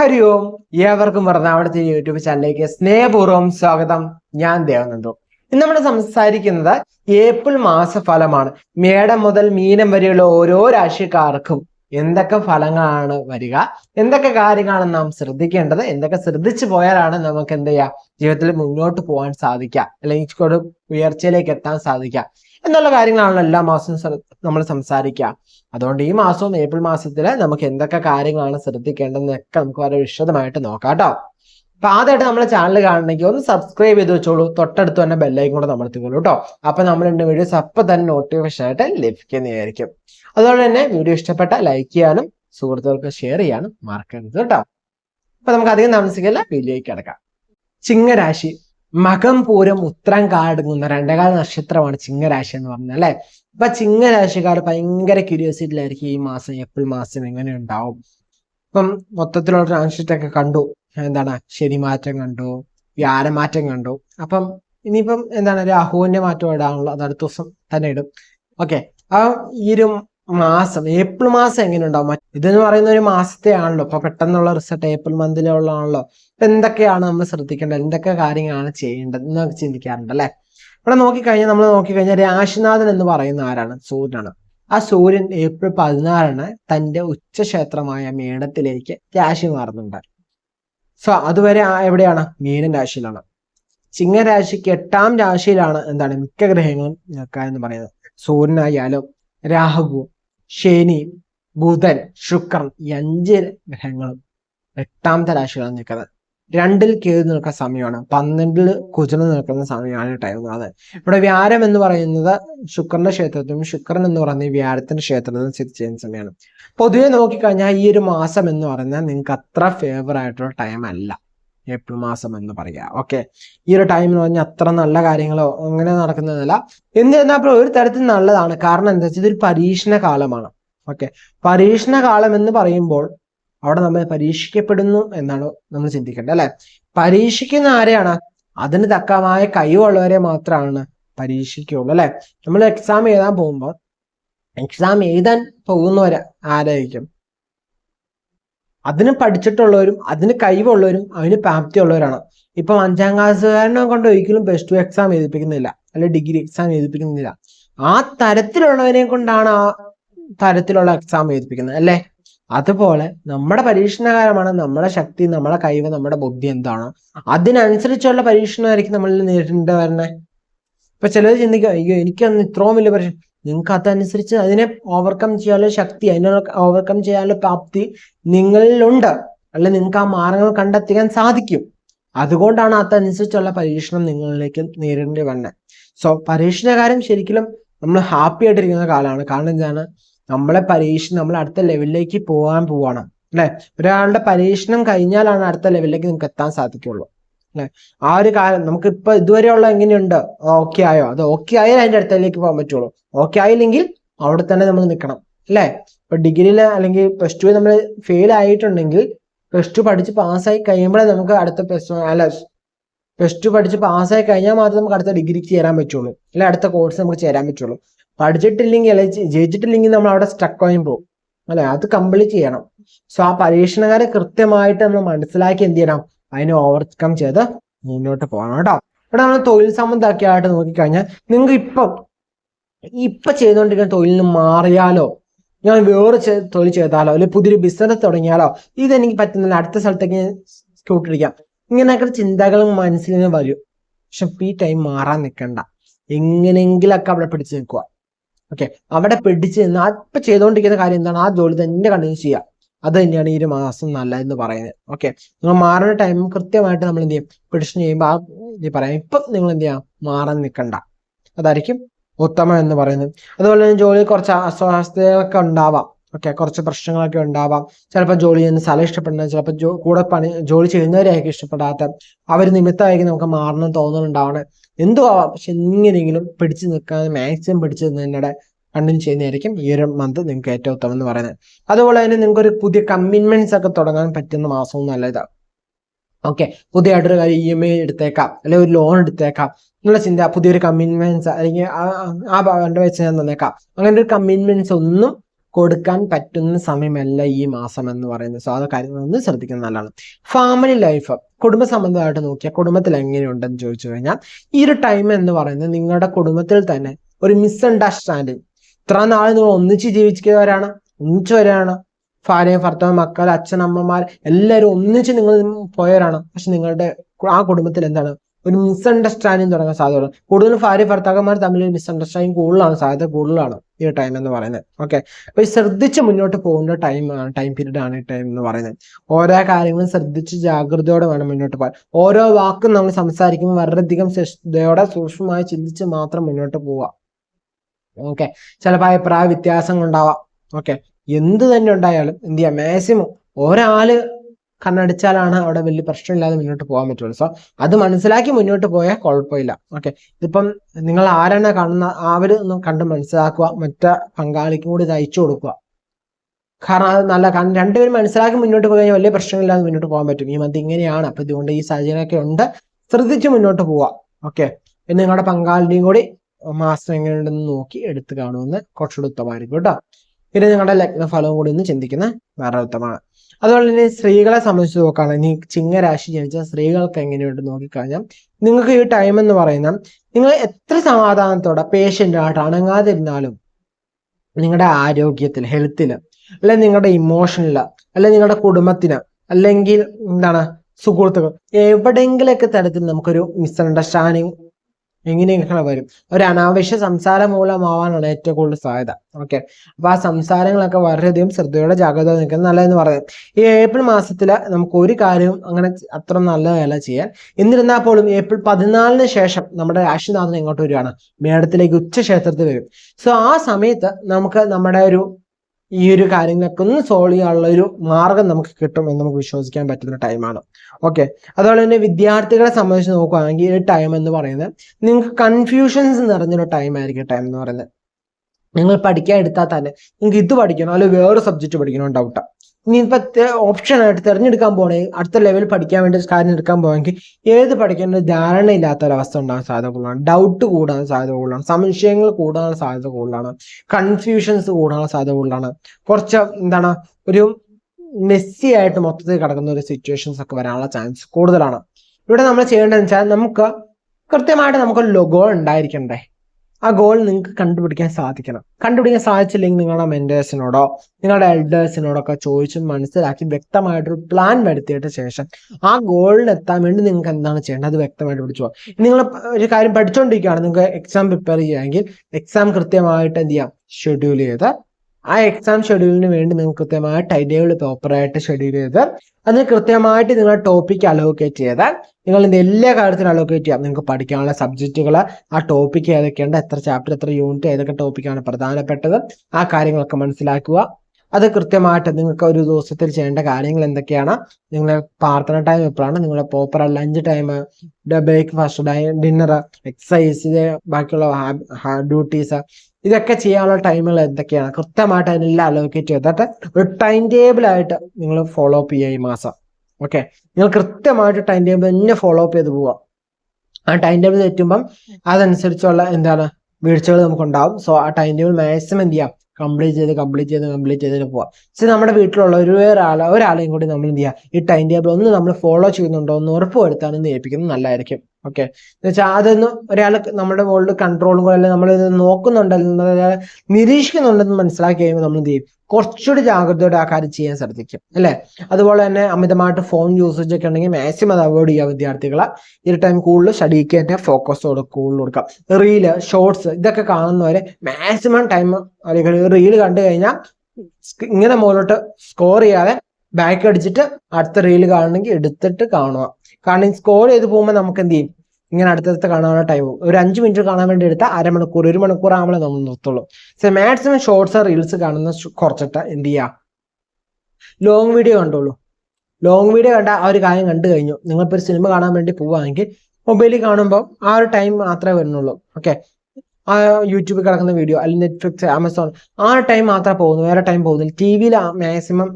ഹരി ഓം ഏവർക്കും പറഞ്ഞ യൂട്യൂബ് ചാനലിലേക്ക് സ്നേഹപൂർവം സ്വാഗതം. ഞാൻ ദേവനന്ദു. ഇന്ന് നമ്മൾ സംസാരിക്കുന്നത് ഏപ്രിൽ മാസഫലമാണ്. മേടം മുതൽ മീനം വരെയുള്ള ഓരോ രാശിക്കാർക്കും എന്തൊക്കെ ഫലങ്ങളാണ് വരിക? എന്തൊക്കെ കാര്യങ്ങളാണ് നാം ശ്രദ്ധിക്കേണ്ടത്? എന്തൊക്കെ ശ്രദ്ധിച്ചു പോയാലാണ് നമുക്ക് എന്ത് ചെയ്യാം? ജീവിതത്തിൽ മുന്നോട്ട് പോകാൻ സാധിക്കുക. അല്ലെങ്കിൽ ഒരു ഉയർച്ചയിലേക്ക് എത്താൻ സാധിക്കുക. എന്നുള്ള കാര്യങ്ങളാണല്ലോ എല്ലാ മാസവും നമ്മൾ സംസാരിക്കുക. അതുകൊണ്ട് ഈ മാസവും ഏപ്രിൽ മാസത്തിൽ നമുക്ക് എന്തൊക്കെ കാര്യങ്ങളാണ് ശ്രദ്ധിക്കേണ്ടതെന്നൊക്കെ നമുക്ക് വളരെ വിശദമായിട്ട് നോക്കാം കേട്ടോ. അപ്പൊ ആദ്യമായിട്ട് നമ്മളെ ചാനൽ കാണണമെങ്കിൽ ഒന്ന് സബ്സ്ക്രൈബ് ചെയ്ത് വെച്ചോളൂ. തൊട്ടടുത്ത് തന്നെ ബെല്ലൈക്കും കൂടെ നമ്മളെത്തിക്കോളൂ കേട്ടോ അപ്പൊ നമ്മൾ രണ്ട് വീഡിയോസ് അപ്പൊ തന്നെ നോട്ടിഫിക്കേഷൻ ആയിട്ട് ലഭിക്കുന്നതായിരിക്കും. അതുപോലെ തന്നെ വീഡിയോ ഇഷ്ടപ്പെട്ട ലൈക്ക് ചെയ്യാനും സുഹൃത്തുക്കൾക്ക് ഷെയർ ചെയ്യാനും മറക്കരുത് കേട്ടോ അപ്പൊ നമുക്ക് അധികം താമസിക്കില്ല വീഡിയോയ്ക്ക് കിടക്കാം. ചിങ്ങരാശി മകം പൂരം ഉത്രം കാടുങ്ങുന്ന രണ്ടേകാല നക്ഷത്രമാണ് ചിങ്ങരാശി എന്ന് പറഞ്ഞത് അല്ലെ? അപ്പൊ ചിങ്ങരാശിക്കാർ ഭയങ്കര ക്യൂരിയോസിറ്റിയിലായിരിക്കും ഈ മാസം ഏപ്രിൽ മാസം എങ്ങനെ ഉണ്ടാവും. ഇപ്പം മൊത്തത്തിലുള്ള ട്രാൻസിറ്റ് ഒക്കെ കണ്ടു. എന്താണ്? ശനി മാറ്റം കണ്ടു വ്യാരമാറ്റം കണ്ടു. അപ്പം ഇനിയിപ്പം എന്താണ്? രാഹുവിന്റെ മാറ്റം ഇടാണല്ലോ അത് അടുത്ത ദിവസം തന്നെ ഇടും. ഓക്കെ. ആ ഈ ഒരു മാസം ഏപ്രിൽ മാസം എങ്ങനെ ഉണ്ടാവും ഇതെന്ന് പറയുന്ന ഒരു മാസത്തെ ആണല്ലോ അപ്പൊ പെട്ടെന്നുള്ള റിസൾട്ട് ഏപ്രിൽ മന്തിലുള്ളതാണല്ലോ. അപ്പൊ എന്തൊക്കെയാണ് നമ്മൾ ശ്രദ്ധിക്കേണ്ടത്? എന്തൊക്കെ കാര്യങ്ങളാണ് ചെയ്യേണ്ടത് എന്നൊക്കെ ചിന്തിക്കാറുണ്ട് അല്ലെ? ഇവിടെ നോക്കിക്കഴിഞ്ഞാൽ നമ്മൾ നോക്കിക്കഴിഞ്ഞാൽ രാശിനാഥൻ എന്ന് പറയുന്ന ആരാണ്? സൂര്യനാണ്. ആ സൂര്യൻ ഏപ്രിൽ പതിനാറിന് തന്റെ ഉച്ചക്ഷേത്രമായ മേടത്തിലേക്ക് രാശി മാറുന്നുണ്ട്. സോ അതുവരെ ആ എവിടെയാണ്? മീനൻ രാശിയിലാണ്. ചിങ്ങരാശിക്ക് എട്ടാം രാശിയിലാണ് എന്താണ് മിക്ക ഗ്രഹങ്ങളും നിൽക്കുക എന്ന് പറയുന്നത്. സൂര്യനായാലും രാഹു ശനി ബുധൻ ശുക്രൻ ഈ അഞ്ച് ഗ്രഹങ്ങളും എട്ടാമത്തെ രാശികളാണ് നിൽക്കുന്നത്. രണ്ടിൽ കയറി നിൽക്കുന്ന സമയമാണ്. പന്ത്രണ്ടിൽ കുജന നിൽക്കുന്ന സമയമാണ് ടൈം അത് ഇവിടെ വ്യാരം എന്ന് പറയുന്നത് ശുക്രന്റെ ക്ഷേത്രത്തിനും ശുക്രൻ എന്ന് പറയുന്നത് വ്യാരത്തിന്റെ ക്ഷേത്രത്തിനും സ്ഥിതി ചെയ്യുന്ന സമയമാണ്. പൊതുവെ നോക്കിക്കഴിഞ്ഞാൽ ഈ ഒരു മാസം എന്ന് പറഞ്ഞാൽ നിങ്ങൾക്ക് അത്ര ഫേവർ ആയിട്ടുള്ള ടൈം അല്ല. ഏപ്രിൽ മാസം എന്ന് പറയുക. ഓക്കെ ഈ ഒരു ടൈം എന്ന് പറഞ്ഞാൽ അത്ര നല്ല കാര്യങ്ങളോ അങ്ങനെ നടക്കുന്നതല്ല. എന്ത് എന്നാൽ ഒരു തരത്തിൽ നല്ലതാണ്. കാരണം എന്താ വെച്ചാൽ ഇതൊരു പരീക്ഷണ കാലമാണ്. ഓക്കെ പരീക്ഷണ കാലം എന്ന് പറയുമ്പോൾ അവിടെ നമ്മൾ പരീക്ഷിക്കപ്പെടുന്നു എന്നാണ് നമ്മൾ ചിന്തിക്കേണ്ടത് അല്ലെ? പരീക്ഷിക്കുന്ന ആരെയാണ്? അതിന് തക്കമായ കഴിവുള്ളവരെ മാത്രമാണ് പരീക്ഷിക്കുള്ളൂ അല്ലെ? നമ്മൾ എക്സാം എഴുതാൻ പോകുമ്പോൾ എക്സാം എഴുതാൻ പോകുന്നവരെ ആരായിരിക്കും? അതിന് പഠിച്ചിട്ടുള്ളവരും അതിന് കഴിവുള്ളവരും അതിന് പ്രാപ്തിയുള്ളവരാണ്. ഇപ്പം അഞ്ചാം ക്ലാസ്സുകാരനെ കൊണ്ട് ഒരിക്കലും പ്ലസ് ടു എക്സാം എഴുതിപ്പിക്കുന്നില്ല അല്ലെ ഡിഗ്രി എക്സാം എഴുതിപ്പിക്കുന്നില്ല. ആ തരത്തിലുള്ളവരെ കൊണ്ടാണ് ആ തരത്തിലുള്ള എക്സാം എഴുതിപ്പിക്കുന്നത് അല്ലെ? അതുപോലെ നമ്മുടെ പരീക്ഷണകാലമാണ് നമ്മുടെ ശക്തി നമ്മുടെ കഴിവ് നമ്മുടെ ബുദ്ധി എന്താണ്. അതിനനുസരിച്ചുള്ള പരീക്ഷണമായിരിക്കും നമ്മളിൽ നേരിടേണ്ടി വരണേ. ഇപ്പൊ ചിലർ ചിന്തിക്കുക അയ്യോ എനിക്കൊന്നും ഇത്രയും വലിയ പരീക്ഷ നിങ്ങൾക്ക് അതനുസരിച്ച് അതിനെ ഓവർകം ചെയ്യാനുള്ള ശക്തി അതിനെ ഓവർകം ചെയ്യാനുള്ള പ്രാപ്തി നിങ്ങളിലുണ്ട്. അല്ലെ നിങ്ങൾക്ക് ആ മാർഗങ്ങൾ കണ്ടെത്തിക്കാൻ സാധിക്കും. അതുകൊണ്ടാണ് അതനുസരിച്ചുള്ള പരീക്ഷണം നിങ്ങളിലേക്ക് നേരിടേണ്ടി വന്നത് സോ പരീക്ഷണകാരം ശരിക്കും നമ്മൾ ഹാപ്പി ആയിട്ടിരിക്കുന്ന കാലമാണ്. കാരണം എന്താണ്? നമ്മളെ പരീക്ഷ നമ്മൾ അടുത്ത ലെവലിലേക്ക് പോകാൻ പോവാണ്. അല്ലെ? ഒരാളുടെ പരീക്ഷണം കഴിഞ്ഞാലാണ് അടുത്ത ലെവലിലേക്ക് നിങ്ങൾക്ക് എത്താൻ സാധിക്കുള്ളൂ. അല്ലെ? ആ ഒരു കാലം നമുക്ക് ഇപ്പൊ ഇതുവരെയുള്ള എങ്ങനെയുണ്ട്? ഓക്കെ ആയോ? അത് ഓക്കെ ആയാൽ അതിന്റെ അടുത്തേക്ക് പോകാൻ പറ്റുള്ളൂ. ഓക്കെ ആയില്ലെങ്കിൽ അവിടെ തന്നെ നമ്മൾ നിൽക്കണം അല്ലെ? ഇപ്പൊ ഡിഗ്രിയിൽ അല്ലെങ്കിൽ പ്ലസ് ടു നമ്മൾ ഫെയിൽ ആയിട്ടുണ്ടെങ്കിൽ പ്ലസ് ടു പഠിച്ച് പാസ്സായി കഴിയുമ്പോഴേ നമുക്ക് അടുത്ത പ്ലസ് അല്ല പ്ലസ് ടു പഠിച്ച് പാസ്സായി കഴിഞ്ഞാൽ മാത്രമേ നമുക്ക് അടുത്ത ഡിഗ്രിക്ക് ചേരാൻ പറ്റുള്ളൂ. അല്ലെ? അടുത്ത കോഴ്സ് നമുക്ക് ചേരാൻ പറ്റുള്ളൂ. പഠിച്ചിട്ടില്ലെങ്കിൽ അല്ലെ ജയിച്ചിട്ടില്ലെങ്കിൽ നമ്മൾ അവിടെ സ്റ്റക്ക് ആയി പോകും. അല്ലെ? അത് കംപ്ലീറ്റ് ചെയ്യണം. സോ ആ പരീക്ഷണകാരെ കൃത്യമായിട്ട് നമ്മൾ മനസ്സിലാക്കി എന്ത് ചെയ്യണം? അതിനെ ഓവർകം ചെയ്ത് മുന്നോട്ട് പോകണം കേട്ടോ. ഇവിടെ നമ്മൾ തൊഴിൽ സംബന്ധമൊക്കെ ആയിട്ട് നോക്കിക്കഴിഞ്ഞാൽ നിങ്ങൾക്ക് ഇപ്പം ഇപ്പൊ ചെയ്തുകൊണ്ടിരിക്കുന്ന തൊഴിൽ നിന്ന് മാറിയാലോ? ഞാൻ വേറെ തൊഴിൽ ചെയ്താലോ? അല്ലെങ്കിൽ പുതിയൊരു ബിസിനസ് തുടങ്ങിയാലോ? ഇതെനിക്ക് പറ്റുന്നില്ല. അടുത്ത സ്ഥലത്തേക്ക് സ്കൂട്ടിരിക്കാം ഇങ്ങനെയൊക്കെ ചിന്തകൾ മനസ്സിൽ നിന്ന് വരും. പക്ഷെ ഈ ടൈം മാറാൻ നിൽക്കണ്ട എങ്ങനെയെങ്കിലൊക്കെ അവിടെ പിടിച്ചു നിൽക്കുക. ഓക്കെ അവിടെ പിടിച്ച് നിന്ന് ഇപ്പൊ ചെയ്തുകൊണ്ടിരിക്കുന്ന കാര്യം എന്താണ്? ആ ജോലി തന്നെ കണ്ടിന്യൂ ചെയ്യുക. അത് തന്നെയാണ് ഈ ഒരു മാസം നല്ല എന്ന് പറയുന്നത്. ഓക്കെ നിങ്ങൾ മാറുന്ന ടൈം കൃത്യമായിട്ട് നമ്മൾ എന്ത് ചെയ്യും? പിടിച്ചു ചെയ്യുമ്പോൾ ആ ഇത് പറയാം. ഇപ്പൊ നിങ്ങൾ എന്ത് ചെയ്യാം? മാറാൻ നിൽക്കണ്ട. അതായിരിക്കും ഉത്തമം എന്ന് പറയുന്നത്. അതുപോലെ തന്നെ ജോലിയിൽ കുറച്ച് അസ്വാസ്ഥ്യങ്ങളൊക്കെ ഉണ്ടാവാം. ഓക്കെ കുറച്ച് പ്രശ്നങ്ങളൊക്കെ ഉണ്ടാവാം ചിലപ്പോൾ ജോലി ചെയ്യുന്ന സ്ഥലം ഇഷ്ടപ്പെടുന്ന ചിലപ്പോൾ ജോ കൂടെ പണി ജോലി ചെയ്യുന്നവരെയൊക്കെ ഇഷ്ടപ്പെടാത്ത അവർ നിമിത്തമായിരിക്കും നമുക്ക് മാറണം തോന്നുന്നുണ്ടാവണം എന്തു ആവാം പക്ഷെ എങ്ങനെയെങ്കിലും പിടിച്ചു നിൽക്കാൻ മാക്സിമം പിടിച്ചു നിന്നതിന്റെ കണ്ടിന്യൂ ചെയ്യുന്നതായിരിക്കും ഈ ഒരു മന്ത് നിങ്ങൾക്ക് ഏറ്റവും ഉത്തമം എന്ന് പറയുന്നത് അതുപോലെ തന്നെ നിങ്ങൾക്ക് ഒരു പുതിയ കമ്മിറ്റ്മെന്റ്സ് ഒക്കെ തുടങ്ങാൻ പറ്റുന്ന മാസവും നല്ലതാണ് ഓക്കെ പുതിയതായിട്ടൊരു കാര്യം ഇ എം ഐ എടുത്തേക്കാം അല്ലെങ്കിൽ ഒരു ലോൺ എടുത്തേക്കാം എന്നുള്ള ചിന്ത പുതിയൊരു കമ്മിറ്റ്മെന്റ്സ് അല്ലെങ്കിൽ ആ ഭാഗം വെച്ച് ഞാൻ തന്നേക്കാം അങ്ങനെ ഒരു കമ്മിറ്റ്മെന്റ്സ് ഒന്നും കൊടുക്കാൻ പറ്റുന്ന സമയമല്ല ഈ മാസം എന്ന് പറയുന്നത്. സോ അത് കാര്യങ്ങളൊന്ന് ശ്രദ്ധിക്കുന്നത് നല്ലതാണ്. ഫാമിലി ലൈഫ് കുടുംബ സംബന്ധമായിട്ട് നോക്കിയാൽ കുടുംബത്തിൽ എങ്ങനെയുണ്ടെന്ന് ചോദിച്ചു കഴിഞ്ഞാൽ ഈ ഒരു ടൈം എന്ന് പറയുന്നത് നിങ്ങളുടെ കുടുംബത്തിൽ തന്നെ ഒരു മിസ്അണ്ടർസ്റ്റാൻഡിങ് ഇത്ര നാൾ നിങ്ങൾ ഒന്നിച്ച് ജീവിച്ചവരാണ് ഒന്നിച്ചു വരാണ് ഭാര്യ ഭർത്താവ് മക്കൾ അച്ഛനമ്മമാർ എല്ലാവരും ഒന്നിച്ച് നിങ്ങൾ പോയവരാണ്. പക്ഷെ നിങ്ങളുടെ ആ കുടുംബത്തിൽ എന്താണ്? ഒരു മിസ്അണ്ടർസ്റ്റാൻഡിങ് തുടങ്ങാൻ സാധ്യത കൂടുതൽ ഭാര്യ ഭർത്താക്കന്മാർ തമ്മിൽ ഒരു മിസ്അണ്ടർസ്റ്റാൻഡിങ് കൂടുതലാണ് സാധ്യത കൂടുതലാണ് ഈ ടൈം എന്ന് പറയുന്നത്. ഓക്കെ അപ്പൊ ഈ ശ്രദ്ധിച്ച് മുന്നോട്ട് പോകുന്ന ടൈം ടൈം പീരീഡ് ആണ് ഈ ടൈം എന്ന് പറയുന്നത്. ഓരോ കാര്യങ്ങളും ശ്രദ്ധിച്ച് ജാഗ്രതയോടെ വേണം മുന്നോട്ട് പോകാൻ. ഓരോ വാക്കും നമ്മൾ സംസാരിക്കുമ്പോൾ വളരെയധികം ശ്രദ്ധയോടെ സൂക്ഷ്മമായി ചിന്തിച്ച് മാത്രം മുന്നോട്ട് പോവുക. ഓക്കെ ചിലപ്പോൾ അഭിപ്രായ വ്യത്യാസങ്ങൾ ഉണ്ടാവാം. ഓക്കെ എന്ത് തന്നെ ഉണ്ടായാലും എന്ത് ചെയ്യാം? മാക്സിമം ഒരാൾ കണ്ണടിച്ചാലാണ് അവിടെ വലിയ പ്രശ്നമില്ലാതെ മുന്നോട്ട് പോകാൻ പറ്റുള്ളൂ. സോ അത് മനസ്സിലാക്കി മുന്നോട്ട് പോയാൽ കുഴപ്പമില്ല. ഓക്കെ ഇതിപ്പം നിങ്ങൾ ആരാണ് കാണുന്ന അവർ ഒന്ന് കണ്ട് മനസ്സിലാക്കുക മറ്റേ പങ്കാളിക്കും കൂടി ഇത് അയച്ചു കൊടുക്കുക. കാരണം അത് നല്ല കാരണം രണ്ടുപേരും മനസ്സിലാക്കി മുന്നോട്ട് പോയി കഴിഞ്ഞാൽ വലിയ പ്രശ്നമില്ലാതെ മുന്നോട്ട് പോകാൻ പറ്റും. ഈ മന്ത് ഇങ്ങനെയാണ്. അപ്പൊ ഇതുകൊണ്ട് ഈ സാഹചര്യമൊക്കെ ഉണ്ട്. ശ്രദ്ധിച്ച് മുന്നോട്ട് പോവാ ഓക്കെ പിന്നെ നിങ്ങളുടെ പങ്കാളിനെയും കൂടി മാസം എങ്ങനെയുണ്ടെന്ന് നോക്കി എടുത്ത് കാണുമെന്ന് കുറച്ചുകൂടി ഉത്തമമായിരിക്കും കേട്ടോ. പിന്നെ നിങ്ങളുടെ ലഗ്നഫലവും കൂടി ഒന്ന് ചിന്തിക്കുന്ന വേറെ ഉത്തമമാണ്. അതുപോലെ തന്നെ സ്ത്രീകളെ സംബന്ധിച്ച് നോക്കുകയാണെങ്കിൽ ഇനി ചിങ്ങരാശി ജനിച്ച സ്ത്രീകൾക്ക് എങ്ങനെയുണ്ട് നോക്കിക്കഴിഞ്ഞാൽ നിങ്ങൾക്ക് ഈ ടൈം എന്ന് പറയുന്ന നിങ്ങൾ എത്ര സമാധാനത്തോടെ പേഷ്യന്റ് ആയിട്ട് അണങ്ങാതിരുന്നാലും നിങ്ങളുടെ ആരോഗ്യത്തിൽ ഹെൽത്തിൽ അല്ലെ നിങ്ങളുടെ ഇമോഷനിൽ അല്ലെ നിങ്ങളുടെ കുടുംബത്തിന് അല്ലെങ്കിൽ എന്താണ് സുഹൃത്തുക്കൾ എവിടെയെങ്കിലൊക്കെ തരത്തിൽ നമുക്കൊരു മിസ്അണ്ടർസ്റ്റാൻഡിങ് എങ്ങനെയൊക്കെ വരും. ഒരു അനാവശ്യ സംസാരം മൂലമാവാനാണ് ഏറ്റവും കൂടുതൽ സാധ്യത. ഓക്കെ അപ്പൊ ആ സംസാരങ്ങളൊക്കെ വളരെയധികം ശ്രദ്ധയോടെ ജാഗ്രത നിൽക്കുന്നത് നല്ലതെന്ന് പറയുന്നത് ഈ ഏപ്രിൽ മാസത്തിൽ നമുക്ക് ഒരു കാര്യവും അങ്ങനെ അത്ര നല്ലതല്ല ചെയ്യാൻ. എന്നിരുന്നാൽ പോലും ഏപ്രിൽ പതിനാലിന് ശേഷം നമ്മുടെ രാശിനാഥൻ ഇങ്ങോട്ട് വരികയാണ്. മേടത്തിലേക്ക് ഉച്ച ക്ഷേത്രത്തിൽ വരും. സോ ആ സമയത്ത് നമുക്ക് നമ്മുടെ ഒരു ഈ ഒരു കാര്യങ്ങളൊക്കെ ഒന്ന് സോൾവ് ചെയ്യാനുള്ള ഒരു മാർഗം നമുക്ക് കിട്ടും എന്ന് നമുക്ക് വിശ്വസിക്കാൻ പറ്റുന്ന ടൈമാണ് ഓക്കെ അതുപോലെ തന്നെ വിദ്യാർത്ഥികളെ സംബന്ധിച്ച് നോക്കുകയാണെങ്കിൽ ഈ ടൈം എന്ന് പറയുന്നത് നിങ്ങൾക്ക് കൺഫ്യൂഷൻസ് നിറഞ്ഞൊരു ടൈം ആയിരിക്കും ടൈം എന്ന് പറയുന്നത്. നിങ്ങൾ പഠിക്കാൻ എടുത്താൽ തന്നെ നിങ്ങൾക്ക് ഇത് പഠിക്കണോ അല്ലെങ്കിൽ വേറൊരു സബ്ജക്റ്റ് പഠിക്കണോ ഡൗട്ടാണ് ഇനി ഓപ്ഷൻ ആയിട്ട് തിരഞ്ഞെടുക്കാൻ പോകണേ അടുത്ത ലെവൽ പഠിക്കാൻ വേണ്ടി കാര്യം എടുക്കാൻ പോകണമെങ്കിൽ ഏത് പഠിക്കേണ്ട ധാരണയില്ലാത്ത ഒരവസ്ഥ ഉണ്ടാകാൻ സാധ്യത കൂടുതലാണ്. ഡൗട്ട് കൂടാൻ സാധ്യത കൂടുതലാണ്. സംശയങ്ങൾ കൂടാൻ സാധ്യത കൂടുതലാണ്. കൺഫ്യൂഷൻസ് കൂടാൻ സാധ്യത കൂടുതലാണ്. കുറച്ച് എന്താണ് ഒരു മെസ്സി ആയിട്ട് മൊത്തത്തിൽ കിടക്കുന്ന ഒരു സിറ്റുവേഷൻസ് ഒക്കെ വരാനുള്ള ചാൻസ് കൂടുതലാണ്. ഇവിടെ നമ്മൾ ചെയ്യേണ്ടതെന്ന് വെച്ചാൽ നമുക്ക് കൃത്യമായിട്ട് നമുക്ക് ലൊഗോ ഉണ്ടായിരിക്കണ്ടേ? ആ ഗോൾ നിങ്ങൾക്ക് കണ്ടുപിടിക്കാൻ സാധിക്കണം. കണ്ടുപിടിക്കാൻ സാധിച്ചില്ലെങ്കിൽ നിങ്ങളുടെ മെന്റേഴ്സിനോടോ നിങ്ങളുടെ എൽഡേഴ്സിനോടോ ഒക്കെ ചോദിച്ച് മനസ്സിലാക്കി വ്യക്തമായിട്ടൊരു പ്ലാൻ വരുത്തിയിട്ട് ശേഷം ആ ഗോളിനെത്താൻ വേണ്ടി നിങ്ങൾക്ക് എന്താണ് ചെയ്യേണ്ടത്? അത് വ്യക്തമായിട്ട് പിടിച്ചു പോകാം. നിങ്ങൾ ഒരു കാര്യം പഠിച്ചുകൊണ്ടിരിക്കുകയാണ് നിങ്ങൾക്ക് എക്സാം പ്രിപ്പയർ ചെയ്യുകയാണെങ്കിൽ എക്സാം കൃത്യമായിട്ട് എന്ത് ചെയ്യാം? ഷെഡ്യൂൾ ചെയ്ത് ആ എക്സാം ഷെഡ്യൂളിന് വേണ്ടി നിങ്ങൾ കൃത്യമായ ടൈം ടേബിൾ പ്രോപ്പറായിട്ട് ഷെഡ്യൂൾ ചെയ്ത് അത് കൃത്യമായിട്ട് നിങ്ങൾ ടോപ്പിക്ക് അലോക്കേറ്റ് ചെയ്താൽ നിങ്ങൾ ഇത് എല്ലാ കാര്യത്തിനും അലോക്കേറ്റ് ചെയ്യാം. നിങ്ങൾക്ക് പഠിക്കാനുള്ള സബ്ജക്റ്റുകൾ ആ ടോപ്പിക്ക് ഏതൊക്കെയുണ്ട് എത്ര ചാപ്റ്റർ എത്ര യൂണിറ്റ് ഏതൊക്കെ ടോപ്പിക്കാണ് പ്രധാനപ്പെട്ടത് ആ കാര്യങ്ങളൊക്കെ മനസ്സിലാക്കുക. അത് കൃത്യമായിട്ട് നിങ്ങൾക്ക് ഒരു ദിവസത്തിൽ ചെയ്യേണ്ട കാര്യങ്ങൾ എന്തൊക്കെയാണ് നിങ്ങളെ പ്രാർത്ഥന ടൈം എപ്പോഴാണ് നിങ്ങളുടെ proper lunch time breakfast dinner exercise ബാക്കിയുള്ള ഡ്യൂട്ടീസ് ഇതൊക്കെ ചെയ്യാനുള്ള ടൈമുകൾ എന്തൊക്കെയാണ്? കൃത്യമായിട്ട് അതിനെല്ലാം അലോക്കേറ്റ് ചെയ്തിട്ട് ഒരു ടൈം ടേബിൾ ആയിട്ട് നിങ്ങൾ ഫോളോ അപ്പ് ചെയ്യുക ഈ മാസം. ഓക്കെ നിങ്ങൾ കൃത്യമായിട്ട് ടൈം ടേബിൾ തന്നെ ഫോളോ അപ്പ് ചെയ്ത് പോവുക. ആ ടൈം ടേബിൾ തെറ്റുമ്പം അതനുസരിച്ചുള്ള എന്താണ്? വീഴ്ചകൾ നമുക്കുണ്ടാവും. സോ ആ ടൈം ടേബിൾ മാക്സിമം എന്ത് ചെയ്യാം? കംപ്ലീറ്റ് ചെയ്ത് കംപ്ലീറ്റ് ചെയ്ത് കംപ്ലീറ്റ് ചെയ്തിട്ട് പോവാം പക്ഷെ നമ്മുടെ വീട്ടിലുള്ള ഒരു ഒരാളെ ഒരാളെയും കൂടി നമ്മൾ എന്ത് ചെയ്യുക? ഈ ടൈം ടേബിൾ ഒന്ന് നമ്മൾ ഫോളോ ചെയ്യുന്നുണ്ടോ എന്ന് ഉറപ്പ് വരുത്താനൊന്ന് ഏൽപ്പിക്കുന്നത് നല്ലതായിരിക്കും. ഓക്കെ. എന്ന് വെച്ചാൽ അതൊന്ന് ഒരാൾ നമ്മുടെ മുകളിൽ കൺട്രോളും അല്ലെങ്കിൽ നമ്മൾ ഇത് നോക്കുന്നുണ്ടല്ലോ നിരീക്ഷിക്കുന്നുണ്ടെന്ന് മനസ്സിലാക്കി കഴിയുമ്പോൾ നമ്മൾ എന്ത് ചെയ്യും? കുറച്ചുകൂടി ജാഗ്രതയോടെ ആ കാര്യം ചെയ്യാൻ ശ്രദ്ധിക്കും അല്ലേ? അതുപോലെ തന്നെ അമിതമായിട്ട് ഫോൺ യൂസേജ് ഒക്കെ ഉണ്ടെങ്കിൽ മാക്സിമം അത് അവോയ്ഡ് ചെയ്യുക വിദ്യാർത്ഥികളെ. ഈ ടൈം കൂടുതൽ സ്റ്റഡിക്ക് തന്നെ ഫോക്കസ് കൂടുതൽ കൊടുക്കാം. റീൽ ഷോർട്സ് ഇതൊക്കെ കാണുന്നവരെ മാക്സിമം ടൈം അല്ലെങ്കിൽ റീൽ കണ്ടു കഴിഞ്ഞാൽ ഇങ്ങനെ മുകളിലോട്ട് സ്കോർ ചെയ്യാതെ ബാക്ക് അടിച്ചിട്ട് അടുത്ത റീൽ കാണണമെങ്കിൽ എടുത്തിട്ട് കാണുക. കാരണം സ്കോർ ചെയ്ത് പോകുമ്പോൾ നമുക്ക് എന്ത് ചെയ്യും? ഇങ്ങനെ അടുത്തടുത്ത് കാണാനുള്ള ടൈം ഒരു അഞ്ച് മിനിറ്റ് കാണാൻ വേണ്ടി എടുത്താൽ അരമണിക്കൂർ ഒരു മണിക്കൂർ ആകുമ്പോൾ നമ്മൾ നിർത്തുള്ളൂ. സോ മാക്സിമം ഷോർട്സ് റീൽസ് കാണുന്ന കുറച്ചിട്ട് എന്ത് ചെയ്യാ? ലോങ് വീഡിയോ കണ്ടോളൂ. ലോങ് വീഡിയോ കണ്ട ആ ഒരു കാര്യം കണ്ടു കഴിഞ്ഞു. നിങ്ങളിപ്പോൾ ഒരു സിനിമ കാണാൻ വേണ്ടി പോവുകയാണെങ്കിൽ മൊബൈലിൽ കാണുമ്പോൾ ആ ഒരു ടൈം മാത്രമേ വരുന്നുള്ളൂ. ഓക്കെ ആ യൂട്യൂബിൽ കിടക്കുന്ന വീഡിയോ അല്ലെങ്കിൽ നെറ്റ്ഫ്ലിക്സ് ആമസോൺ ആ ടൈം മാത്രമേ പോകുന്നു. വേറെ ടൈം പോകുന്നില്ല. ടി വിയിൽ മാക്സിമം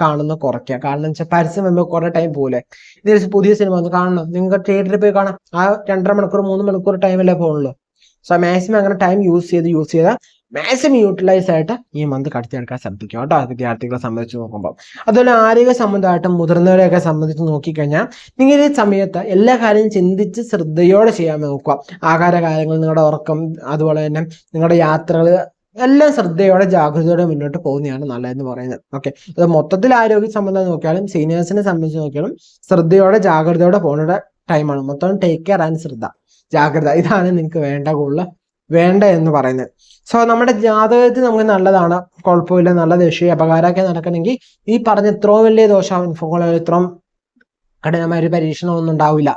കാണുന്ന കുറയ്ക്കുക കാരണം വെച്ചാൽ പരസ്യം വരുമ്പോൾ കുറേ ടൈം പോലെ ഇതൊരു പുതിയ സിനിമ ഒന്ന് കാണണം. നിങ്ങൾക്ക് തിയേറ്ററിൽ പോയി കാണാം. ആ രണ്ടര മണിക്കൂർ മൂന്ന് മണിക്കൂർ ടൈമല്ലേ പോകുള്ളൂ സോ മാക്സിമം അങ്ങനെ ടൈം യൂസ് ചെയ്ത് യൂസ് ചെയ്താൽ മാക്സിമം യൂട്ടിലൈസ് ആയിട്ട് ഈ മന്ത് കടത്തിയെടുക്കാൻ ശ്രദ്ധിക്കുക കേട്ടോ വിദ്യാർത്ഥികളെ സംബന്ധിച്ച് നോക്കുമ്പോൾ അതുപോലെ ആരോഗ്യ സംബന്ധമായിട്ടും മുതിർന്നവരെയൊക്കെ സംബന്ധിച്ച് നോക്കിക്കഴിഞ്ഞാൽ നിങ്ങൾ ഈ സമയത്ത് എല്ലാ കാര്യവും ചിന്തിച്ച് ശ്രദ്ധയോടെ ചെയ്യാൻ നോക്കുക. ആഹാര കാര്യങ്ങൾ നിങ്ങളുടെ ഉറക്കം അതുപോലെ തന്നെ നിങ്ങളുടെ യാത്രകൾ എല്ലാം ശ്രദ്ധയോടെ ജാഗ്രതയോടെ മുന്നോട്ട് പോകുന്നതാണ് നല്ലതെന്ന് പറയുന്നത്. ഓക്കെ അത് മൊത്തത്തിൽ ആരോഗ്യ സംബന്ധം നോക്കിയാലും സീനിയേഴ്സിനെ സംബന്ധിച്ച് നോക്കിയാലും ശ്രദ്ധയോടെ ജാഗ്രതയോടെ പോകേണ്ട ടൈമാണ് മൊത്തം ടേക്ക് കെയർ ആൻഡ് ശ്രദ്ധ. ജാഗ്രത. ഇതാണ് നിങ്ങൾക്ക് വേണ്ട കൂടുതൽ വേണ്ട എന്ന് പറയുന്നത്. സോ നമ്മുടെ ജാതകത്തിൽ നമുക്ക് നല്ലതാണ് കുഴപ്പമില്ല നല്ല ദശയും അപകാരമൊക്കെ നടക്കണമെങ്കിൽ ഈ പറഞ്ഞ ഇത്രയും വലിയ ദോഷാനുഭവങ്ങളോ ഇത്രയും കഠിനമായ ഒരു പരീക്ഷണം ഒന്നും ഉണ്ടാവില്ല.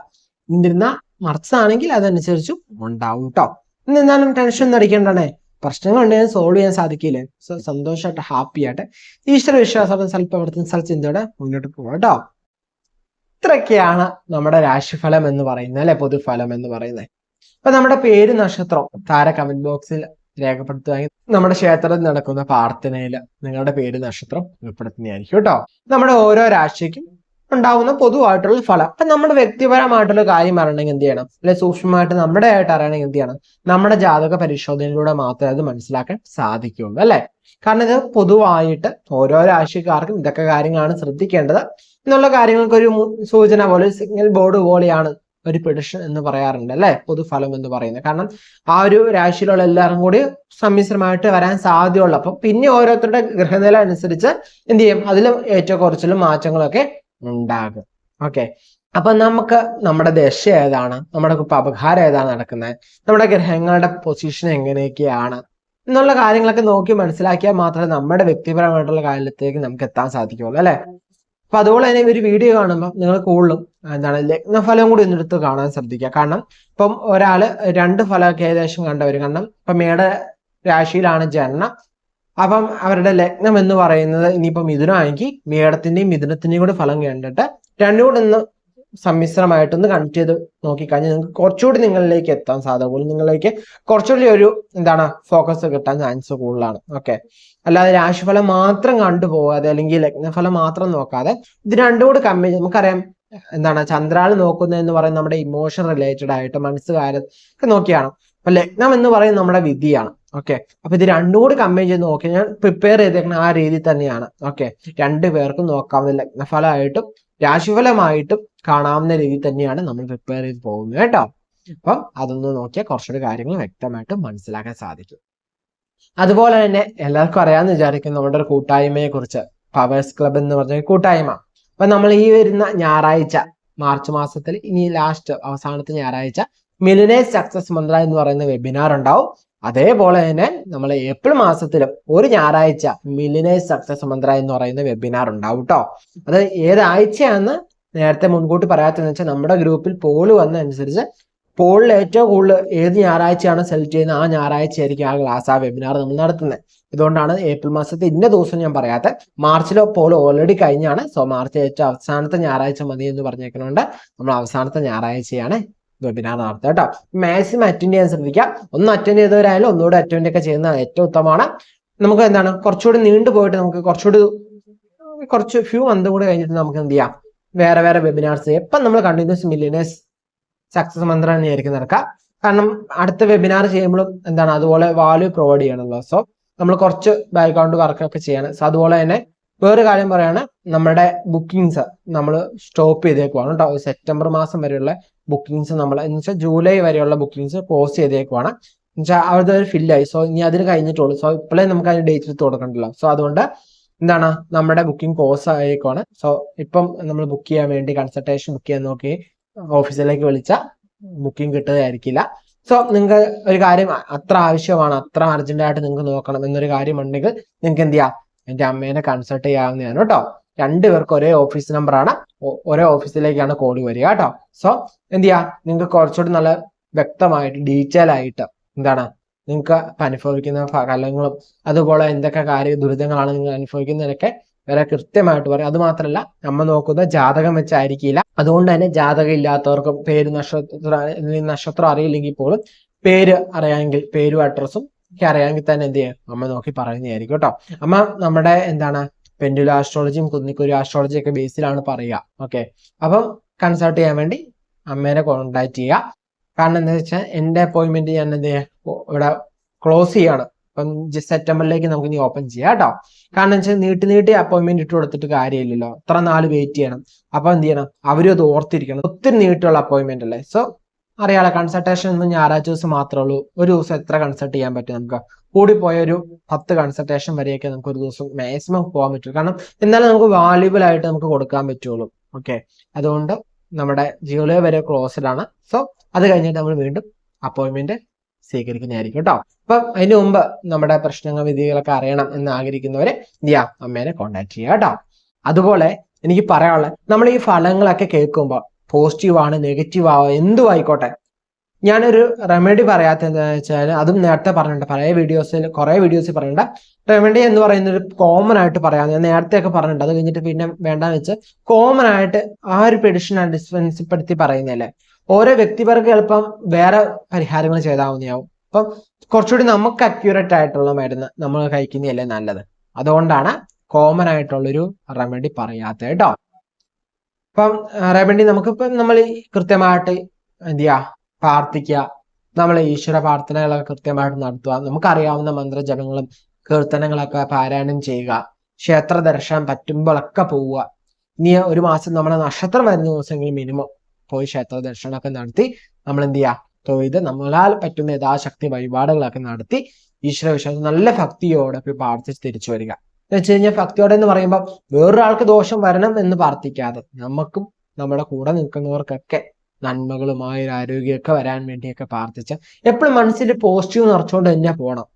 എന്നിരുന്ന മറിച്ചാണെങ്കിൽ അതനുസരിച്ചും ഉണ്ടാവും കേട്ടോ എന്നാലും ടെൻഷൻ ഒന്നും അടിക്കേണ്ടേ പ്രശ്നങ്ങൾ ഉണ്ടെങ്കിൽ സോൾവ് ചെയ്യാൻ സാധിക്കില്ലേ? സോ സന്തോഷമായിട്ട് ഹാപ്പി ആയിട്ട് ഈശ്വര വിശ്വാസം സൽപ്രവർത്തനം സൽചിന്തയോടെ മുന്നോട്ട് പോകാം കേട്ടോ ഇത്രയൊക്കെയാണ് നമ്മുടെ രാശിഫലം എന്ന് പറയുന്നത് അല്ലെ? പൊതുഫലം എന്ന് പറയുന്നത്. അപ്പൊ നമ്മുടെ പേര് നക്ഷത്രം താര കമന്റ് ബോക്സിൽ രേഖപ്പെടുത്തുകയും നമ്മുടെ ക്ഷേത്രത്തിൽ നടക്കുന്ന പ്രാർത്ഥനയിൽ നിങ്ങളുടെ പേര് നക്ഷത്രം ഉൾപ്പെടുത്തുന്നതായിരിക്കും കേട്ടോ. നമ്മുടെ ഓരോ രാശിക്കും ഉണ്ടാവുന്ന പൊതുവായിട്ടുള്ള ഫലം. അപ്പൊ നമ്മുടെ വ്യക്തിപരമായിട്ടുള്ള കാര്യം അറിയണമെങ്കിൽ എന്ത് ചെയ്യണം? അല്ലെ സൂക്ഷ്മമായിട്ട് നമ്മുടെ ആയിട്ട് അറിയണമെങ്കിൽ എന്ത് ചെയ്യണം? നമ്മുടെ ജാതക പരിശോധനയിലൂടെ മാത്രമേ അത് മനസ്സിലാക്കാൻ സാധിക്കുകയുള്ളൂ അല്ലെ? കാരണം ഇത് പൊതുവായിട്ട് ഓരോ രാശിക്കാർക്കും ഇതൊക്കെ കാര്യങ്ങളാണ് ശ്രദ്ധിക്കേണ്ടത്. എന്നുള്ള കാര്യങ്ങൾക്ക് ഒരു സൂചന പോലെ സിഗ്നൽ ബോർഡ് പോലെയാണ് ഒരു പ്രഡിഷൻ എന്ന് പറയാറുണ്ട് അല്ലെ? പൊതുഫലം എന്ന് പറയുന്നത്. കാരണം ആ ഒരു രാശിയിലുള്ള എല്ലാവരും കൂടി സമ്മിശ്രമായിട്ട് വരാൻ സാധ്യതയുള്ളൂ പിന്നെ ഓരോരുത്തരുടെ ഗ്രഹനില അനുസരിച്ച് എന്ത് ചെയ്യും? അതിലും ഏറ്റക്കുറച്ചിലും മാറ്റങ്ങളൊക്കെ ഉണ്ടാകും. ഓക്കെ അപ്പൊ നമുക്ക് നമ്മുടെ ദശ ഏതാണ്? നമ്മുടെ ഇപ്പൊ അപകാരം ഏതാണ് നടക്കുന്നത്? നമ്മുടെ ഗ്രഹങ്ങളുടെ പൊസിഷൻ എങ്ങനെയൊക്കെയാണ്? എന്നുള്ള കാര്യങ്ങളൊക്കെ നോക്കി മനസ്സിലാക്കിയാൽ മാത്രമേ നമ്മുടെ വ്യക്തിപരമായിട്ടുള്ള കാര്യത്തിലേക്ക് നമുക്ക് എത്താൻ സാധിക്കുള്ളൂ അല്ലെ? അപ്പൊ അതുപോലെ തന്നെ ഒരു വീഡിയോ കാണുമ്പോൾ നിങ്ങൾ കൂടുതലും എന്താണ് ലഗ്നഫലം കൂടി ഒന്നെടുത്ത് കാണാൻ ശ്രദ്ധിക്കുക. കാരണം ഇപ്പം ഒരാൾ രണ്ട് ഫലമൊക്കെ ഏകദേശം കണ്ടവർ കാരണം ഇപ്പൊ മേട രാശിയിലാണ് ജനനം. അപ്പം അവരുടെ ലഗ്നം എന്ന് പറയുന്നത് ഇനിയിപ്പം മിഥുനമാണെങ്കിൽ മേടത്തിന്റെയും മിഥുനത്തിന്റെയും കൂടി ഫലം കണ്ടിട്ട് രണ്ടും കൂടെ ഒന്ന് സമ്മിശ്രമായിട്ടൊന്ന് കണക്ട് ചെയ്ത് നോക്കിക്കഴിഞ്ഞാൽ നിങ്ങൾക്ക് കുറച്ചുകൂടി നിങ്ങളിലേക്ക് എത്താൻ കൂടുതൽ നിങ്ങളിലേക്ക് കുറച്ചുകൂടി ഒരു എന്താണ് ഫോക്കസ് കിട്ടാൻ ചാൻസ് കൂടുതലാണ്. ഓക്കെ അല്ലാതെ രാശിഫലം മാത്രം കണ്ടുപോകാതെ അല്ലെങ്കിൽ ലഗ്നഫലം മാത്രം നോക്കാതെ ഇത് രണ്ടും കൂടി കമ്പനി നമുക്കറിയാം എന്താണ് ചന്ദ്രാൾ നോക്കുന്നത് എന്ന് പറയുന്നത് നമ്മുടെ ഇമോഷൻ റിലേറ്റഡ് ആയിട്ട് മനസ്സുകാരൊക്കെ നോക്കിയാണ്. അപ്പൊ ലഗ്നം എന്ന് പറയുന്നത് നമ്മുടെ വിധിയാണ്. ഓക്കെ അപ്പൊ ഇത് രണ്ടും കൂടി കമ്പൈൻ ചെയ്ത് നോക്കി. ഞാൻ പ്രിപ്പയർ ചെയ്തേക്കുന്ന ആ രീതി തന്നെയാണ്. ഓക്കെ രണ്ടു പേർക്കും നോക്കാവുന്ന ലഗ്നഫലമായിട്ടും രാശിഫലമായിട്ടും കാണാവുന്ന രീതി തന്നെയാണ് നമ്മൾ പ്രിപ്പയർ ചെയ്ത് പോകുന്നത് കേട്ടോ. അപ്പം അതൊന്ന് നോക്കിയാൽ കുറച്ചുകൂടി കാര്യങ്ങൾ വ്യക്തമായിട്ട് മനസ്സിലാക്കാൻ സാധിക്കും. അതുപോലെ തന്നെ എല്ലാവർക്കും അറിയാമെന്ന് വിചാരിക്കും നമ്മുടെ ഒരു കൂട്ടായ്മയെ കുറിച്ച് പവേഴ്സ് ക്ലബ് എന്ന് പറഞ്ഞ കൂട്ടായ്മ. അപ്പൊ നമ്മൾ ഈ വരുന്ന ഞായറാഴ്ച മാർച്ച് മാസത്തിൽ ഇനി ലാസ്റ്റ് അവസാനത്തെ ഞായറാഴ്ച മിലിനേഴ്സ് സക്സസ് മന്ത്ര എന്ന് പറയുന്ന വെബിനാർ ഉണ്ടാവും. അതേപോലെ തന്നെ നമ്മൾ ഏപ്രിൽ മാസത്തിലും ഒരു ഞായറാഴ്ച മില്ലിനേഴ്സ് സക്സസ് മന്ത്ര എന്ന് പറയുന്ന വെബിനാർ ഉണ്ടാവും കേട്ടോ അത് ഏതാഴ്ചയാണെന്ന് നേരത്തെ മുൻകൂട്ടി പറയാത്തതെന്ന് വെച്ചാൽ നമ്മുടെ ഗ്രൂപ്പിൽ പോൾ വന്നതനുസരിച്ച് പോളിൽ ഏറ്റവും കൂടുതൽ ഏത് ഞായറാഴ്ചയാണ് സെലക്ട് ചെയ്യുന്നത്? ആ ഞായറാഴ്ച ആയിരിക്കും ആ ക്ലാസ് ആ വെബിനാർ നമ്മൾ നടത്തുന്നത്. ഇതുകൊണ്ടാണ് ഏപ്രിൽ മാസത്തെ ഇന്ന ദിവസം ഞാൻ പറയാത്ത. മാർച്ചിലോ പോൾ ഓൾറെഡി കഴിഞ്ഞാണ്. സോ മാർച്ച് ഏറ്റവും അവസാനത്തെ ഞായറാഴ്ച മതി എന്ന് പറഞ്ഞേക്കുന്നതുകൊണ്ട് നമ്മൾ അവസാനത്തെ ഞായറാഴ്ചയാണ് വെബിനാർ നടത്തുക കേട്ടോ. മാക്സിമം അറ്റൻഡ് ചെയ്യാൻ ശ്രദ്ധിക്കുക ഒന്ന് അറ്റൻഡ് ചെയ്തവരായാലും ഒന്നുകൂടെ അറ്റൻഡ് ഒക്കെ ചെയ്യുന്നത് ഏറ്റവും ഉത്തമമാണ്. നമുക്ക് എന്താണ്? കുറച്ചുകൂടി നീണ്ടു പോയിട്ട് നമുക്ക് കുറച്ചുകൂടി കുറച്ച് ഫ്യൂ മന്ത് കൂടി കഴിഞ്ഞിട്ട് നമുക്ക് എന്ത് ചെയ്യാം? വേറെ വേറെ വെബിനാർസ് എപ്പം നമ്മൾ കണ്ടിന്യൂസ് മില്ലിനേഴ്സ് സക്സസ് മന്ത്രം തന്നെയായിരിക്കും നടക്കുക കാരണം അടുത്ത വെബിനാർ ചെയ്യുമ്പോഴും എന്താണ്? അതുപോലെ വാല്യൂ പ്രൊവൈഡ് ചെയ്യണമല്ലോ സോ നമ്മൾ കുറച്ച് ബാക്ക്ഗ്രൗണ്ട് വർക്കൊക്കെ ചെയ്യണം. സോ അതുപോലെ തന്നെ വേറൊരു കാര്യം പറയാണ് നമ്മുടെ ബുക്കിങ്സ് നമ്മൾ സ്റ്റോപ്പ് ചെയ്തേക്കുവാണ് കേട്ടോ സെപ്റ്റംബർ മാസം വരെയുള്ള ബുക്കിങ്സ് നമ്മൾ എന്ന് വെച്ചാൽ ജൂലൈ വരെയുള്ള ബുക്കിങ്സ് പോസ് ചെയ്തേക്കുവാണ്. എന്നുവെച്ചാൽ അവരുടെ ഒരു ഫില്ലായി സോ ഇനി അതിന് കഴിഞ്ഞിട്ടുള്ളൂ. സോ ഇപ്പോഴേ നമുക്ക് അതിന് ഡേറ്റ് എടുത്ത് കൊടുക്കണ്ടല്ലോ. സോ അതുകൊണ്ട് എന്താണ് നമ്മുടെ ബുക്കിംഗ് പോസ് ആയേക്കുവാണ്. സോ ഇപ്പം നമ്മൾ ബുക്ക് ചെയ്യാൻ വേണ്ടി കൺസൾട്ടേഷൻ ബുക്ക് ചെയ്യാൻ നോക്കി ഓഫീസിലേക്ക് വിളിച്ച ബുക്കിംഗ് കിട്ടുന്നതായിരിക്കില്ല. സോ നിങ്ങൾക്ക് ഒരു കാര്യം അത്ര ആവശ്യമാണ് അത്ര അർജന്റായിട്ട് നിങ്ങൾക്ക് നോക്കണം എന്നൊരു കാര്യം ഉണ്ടെങ്കിൽ നിങ്ങൾക്ക് എന്ത് ചെയ്യാം? എന്റെ അമ്മേനെ കൺസൾട്ട് ചെയ്യാവുന്നതാണ് കേട്ടോ. രണ്ടുപേർക്ക് ഒരേ ഓഫീസ് നമ്പർ ആണ്. ഒരേ ഓഫീസിലേക്കാണ് കോൾ വരിക കേട്ടോ. സോ എന്ത് ചെയ്യാ? നിങ്ങൾക്ക് കുറച്ചുകൂടി നല്ല വ്യക്തമായിട്ട് ഡീറ്റെയിൽ ആയിട്ട് എന്താണ്? നിങ്ങൾക്ക് അനുഭവിക്കുന്ന ഫലങ്ങളും അതുപോലെ എന്തൊക്കെ കാര്യ ദുരിതങ്ങളാണ് നിങ്ങൾ അനുഭവിക്കുന്നതിനൊക്കെ വരെ കൃത്യമായിട്ട് പറയും. അത് മാത്രമല്ല നമ്മൾ നോക്കുന്ന ജാതകം വെച്ചായിരിക്കില്ല. അതുകൊണ്ട് തന്നെ ജാതകം ഇല്ലാത്തവർക്കും പേര് നക്ഷത്ര നക്ഷത്രം അറിയില്ലെങ്കിൽ പോലും പേര് അറിയാമെങ്കിൽ പേരും അഡ്രസ്സും ഒക്കെ അറിയാമെങ്കിൽ തന്നെ എന്ത് ചെയ്യും? അമ്മ നോക്കി പറയുന്നതായിരിക്കും കേട്ടോ. അമ്മ നമ്മുടെ എന്താണ് പെൻഡുല ആസ്ട്രോളജിയും കുന്നിക്കുരു ആസ്ട്രോളജി ഒക്കെ ബേസിലാണ് പറയുക. ഓക്കെ അപ്പം കൺസൾട്ട് ചെയ്യാൻ വേണ്ടി അമ്മേനെ കോൺടാക്ട് ചെയ്യുക. കാരണം എന്താ വെച്ചാൽ എന്റെ അപ്പോയിന്റ്മെന്റ് ഞാൻ എന്ത് ഇവിടെ ക്ലോസ് ചെയ്യാണ്. അപ്പം സെപ്റ്റംബറിലേക്ക് നമുക്ക് ഇനി ഓപ്പൺ ചെയ്യാം കേട്ടോ. കാരണം വെച്ചാൽ നീട്ടി നീട്ടി അപ്പോയിൻമെന്റ് ഇട്ട് കൊടുത്തിട്ട് കാര്യമില്ലല്ലോ. അത്ര നാൾ വെയിറ്റ് ചെയ്യണം. അപ്പൊ എന്ത് ചെയ്യണം? അവരും അത് ഓർത്തിരിക്കണം. ഒത്തിരി നീട്ടുള്ള അപ്പോയിൻമെന്റ് അല്ലേ? സോ അറിയാലോ കൺസൾട്ടേഷൻ ഇന്ന് ഞായറാഴ്ച ദിവസം മാത്രമേ ഉള്ളൂ. ഒരു ദിവസം എത്ര കൺസൾട്ട് ചെയ്യാൻ പറ്റും നമുക്ക്? കൂടിപ്പോയ ഒരു പത്ത് കൺസൾട്ടേഷൻ വരെയൊക്കെ നമുക്ക് ഒരു ദിവസം മാക്സിമം പോകാൻ പറ്റും കാരണം എന്നാലും നമുക്ക് വാല്യുബിൾ ആയിട്ട് നമുക്ക് കൊടുക്കാൻ പറ്റുള്ളൂ. ഓക്കെ അതുകൊണ്ട് നമ്മുടെ ജൂലൈ വരെ ക്ലോസ്ഡ് ആണ്. സോ അത് കഴിഞ്ഞിട്ട് നമ്മൾ വീണ്ടും അപ്പോയിൻമെന്റ് സ്വീകരിക്കുന്നതായിരിക്കും കേട്ടോ. അപ്പം അതിന് മുമ്പ് നമ്മുടെ പ്രശ്നങ്ങൾ വിധികളൊക്കെ അറിയണം എന്ന് ആഗ്രഹിക്കുന്നവരെ ചെയ്യാം അമ്മേനെ കോണ്ടാക്ട് ചെയ്യുക കേട്ടോ. അതുപോലെ എനിക്ക് പറയാനുള്ളത് നമ്മൾ ഈ ഫലങ്ങളൊക്കെ കേൾക്കുമ്പോൾ പോസിറ്റീവ് ആണ് നെഗറ്റീവ് ആവുക എന്തും ആയിക്കോട്ടെ ഞാനൊരു റെമഡി പറയാത്ത എന്താണെന്ന് വെച്ചാൽ അതും നേരത്തെ പറഞ്ഞിട്ടുണ്ട്. പഴയ വീഡിയോസിൽ കുറേ വീഡിയോസിൽ പറഞ്ഞിട്ടുണ്ട് റെമഡി എന്ന് പറയുന്ന ഒരു കോമൺ ആയിട്ട് പറയാം. ഞാൻ നേരത്തെ ഒക്കെ പറഞ്ഞിട്ടുണ്ട്. അത് കഴിഞ്ഞിട്ട് പിന്നെ വേണ്ടെന്ന് വെച്ച് കോമൺ ആയിട്ട് ആ ഒരു പെഡിഷൻ ഡിസ്പെൻസിപ്പെടുത്തി പറയുന്നതല്ലേ. ഓരോ വ്യക്തിപരക്ക് എളുപ്പം വേറെ പരിഹാരങ്ങൾ ചെയ്താവുന്നതാവും. അപ്പം കുറച്ചുകൂടി നമുക്ക് അക്യൂറേറ്റ് ആയിട്ടുള്ള മരുന്ന് നമ്മൾ കഴിക്കുന്നതല്ലേ നല്ലത്. അതുകൊണ്ടാണ് കോമൺ ആയിട്ടുള്ളൊരു റെമഡി പറയാത്തത് കേട്ടോ. അപ്പം റേബണ്ടി നമുക്കിപ്പം നമ്മൾ കൃത്യമായിട്ട് എന്ത് ചെയ്യുക പ്രാർത്ഥിക്കുക. നമ്മൾ ഈശ്വര പ്രാർത്ഥനകളൊക്കെ കൃത്യമായിട്ട് നടത്തുക. നമുക്കറിയാവുന്ന മന്ത്രജപങ്ങളും കീർത്തനങ്ങളൊക്കെ പാരായണം ചെയ്യുക. ക്ഷേത്ര ദർശനം പറ്റുമ്പോഴൊക്കെ പോവുക. ഇനി ഒരു മാസം നമ്മളെ നക്ഷത്രം വരുന്ന ദിവസമെങ്കിലും മിനിമം പോയി ക്ഷേത്ര ദർശനമൊക്കെ നടത്തി നമ്മൾ എന്ത് ചെയ്യുക തൊഴുത് നമ്മളാൽ പറ്റുന്ന യഥാശക്തി വഴിപാടുകളൊക്കെ നടത്തി ഈശ്വര വിശ്വാസം നല്ല ഭക്തിയോടെ പ്രാർത്ഥിച്ച് തിരിച്ചു വരിക. എന്ന് വെച്ച് കഴിഞ്ഞാൽ ഭക്തിയോടെ എന്ന് പറയുമ്പോൾ വേറൊരാൾക്ക് ദോഷം വരണം എന്ന് പ്രാർത്ഥിക്കാതെ നമുക്കും നമ്മുടെ കൂടെ നിൽക്കുന്നവർക്കൊക്കെ നന്മകളുമായ ഒരു ആരോഗ്യമൊക്കെ വരാൻ വേണ്ടിയൊക്കെ പ്രാർത്ഥിച്ച എപ്പോഴും മനസ്സിൽ പോസിറ്റീവ് നിറച്ചുകൊണ്ട് തന്നെ പോകണം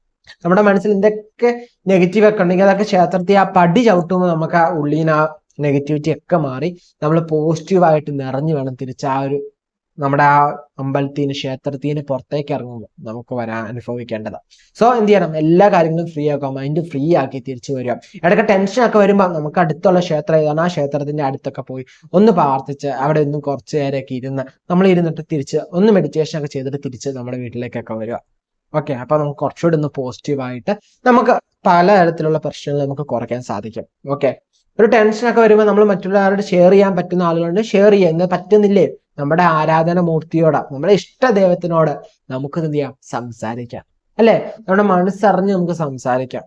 നമ്മുടെ മനസ്സിൽ എന്തൊക്കെ നെഗറ്റീവ് ഒക്കെ ഉണ്ടെങ്കിൽ അതൊക്കെ ക്ഷേത്രത്തിൽ ആ പടി ചവിട്ടുമ്പോൾ നമുക്ക് ആ ഉള്ളിന് ആ നെഗറ്റിവിറ്റി ഒക്കെ മാറി നമ്മൾ പോസിറ്റീവായിട്ട് നിറഞ്ഞു വേണം തിരിച്ച് ആ ഒരു നമ്മുടെ ആ അമ്പലത്തിന് ക്ഷേത്രത്തിന് പുറത്തേക്ക് ഇറങ്ങുമ്പോൾ നമുക്ക് വരാൻ അനുഭവിക്കേണ്ടത് സോ എന്ത് ചെയ്യണം? എല്ലാ കാര്യങ്ങളും ഫ്രീ ആക്കുക. മൈൻഡ് ഫ്രീ ആക്കി തിരിച്ചു വരിക. ഇടയ്ക്ക് ടെൻഷൻ ഒക്കെ വരുമ്പോൾ നമുക്ക് അടുത്തുള്ള ക്ഷേത്രം ഏതാണ്? ആ ക്ഷേത്രത്തിന്റെ അടുത്തൊക്കെ പോയി ഒന്ന് പ്രാർത്ഥിച്ച് അവിടെ ഒന്നും കുറച്ച് നേരമൊക്കെ ഇരുന്ന് നമ്മൾ ഇരുന്നിട്ട് തിരിച്ച് ഒന്ന് മെഡിറ്റേഷൻ ഒക്കെ ചെയ്തിട്ട് തിരിച്ച് നമ്മുടെ വീട്ടിലേക്കൊക്കെ വരിക. ഓക്കെ അപ്പൊ നമുക്ക് കുറച്ചുകൂടി ഒന്ന് പോസിറ്റീവായിട്ട് നമുക്ക് പലതരത്തിലുള്ള പ്രശ്നങ്ങൾ നമുക്ക് കുറയ്ക്കാൻ സാധിക്കും. ഓക്കെ ഒരു ടെൻഷനൊക്കെ വരുമ്പോൾ നമ്മൾ മറ്റുള്ളവരോട് ഷെയർ ചെയ്യാൻ പറ്റുന്ന ആളുകളുണ്ട്. ഷെയർ ചെയ്യാൻ പറ്റുന്നില്ലേ? നമ്മുടെ ആരാധന മൂർത്തിയോട് നമ്മുടെ ഇഷ്ട ദൈവത്തിനോട് നമുക്ക് എന്ത് ചെയ്യാം? സംസാരിക്കാം. അല്ലെ? നമ്മുടെ മനസ്സറിഞ്ഞ് നമുക്ക് സംസാരിക്കാം.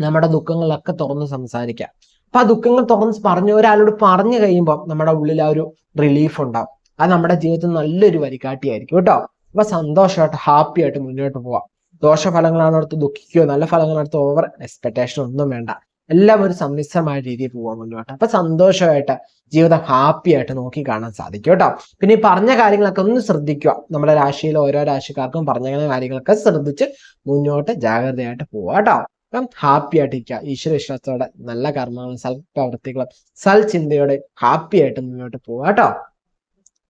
നമ്മുടെ ദുഃഖങ്ങളൊക്കെ തുറന്ന് സംസാരിക്കാം. അപ്പൊ ആ ദുഃഖങ്ങൾ തുറന്ന് പറഞ്ഞു ഒരാളോട് പറഞ്ഞു കഴിയുമ്പോൾ നമ്മുടെ ഉള്ളിൽ ആ ഒരു റിലീഫ് ഉണ്ടാവും. അത് നമ്മുടെ ജീവിതത്തിൽ നല്ലൊരു വരികാട്ടിയായിരിക്കും കേട്ടോ. അപ്പൊ സന്തോഷമായിട്ട് ഹാപ്പി ആയിട്ട് മുന്നോട്ട് പോവാം. ദോഷഫലങ്ങളാണ് അടുത്ത് ദുഃഖിക്കുകയോ നല്ല ഫലങ്ങളടുത്ത് ഓവർ എക്സ്പെക്ടേഷൻ ഒന്നും വേണ്ട. എല്ലാം ഒരു സമ്മിശ്രമായ രീതിയിൽ പോവാൻ മുന്നോട്ട് അപ്പൊ സന്തോഷമായിട്ട് ജീവിതം ഹാപ്പി ആയിട്ട് നോക്കി കാണാൻ സാധിക്കും കേട്ടോ. പിന്നെ ഈ പറഞ്ഞ കാര്യങ്ങളൊക്കെ ഒന്ന് ശ്രദ്ധിക്കുക. നമ്മുടെ രാശിയിലെ ഓരോ രാശിക്കാർക്കും പറഞ്ഞ കാര്യങ്ങളൊക്കെ ശ്രദ്ധിച്ച് മുന്നോട്ട് ജാഗ്രതയായിട്ട് പോവാ കേട്ടോ. അപ്പം ഹാപ്പി ആയിട്ടിരിക്കുക. ഈശ്വര വിശ്വാസത്തോടെ നല്ല കർമ്മങ്ങളും സൽപ്രവർത്തികളും സൽചിന്തയോടെ ഹാപ്പി ആയിട്ട് മുന്നോട്ട് പോവാ കേട്ടോ.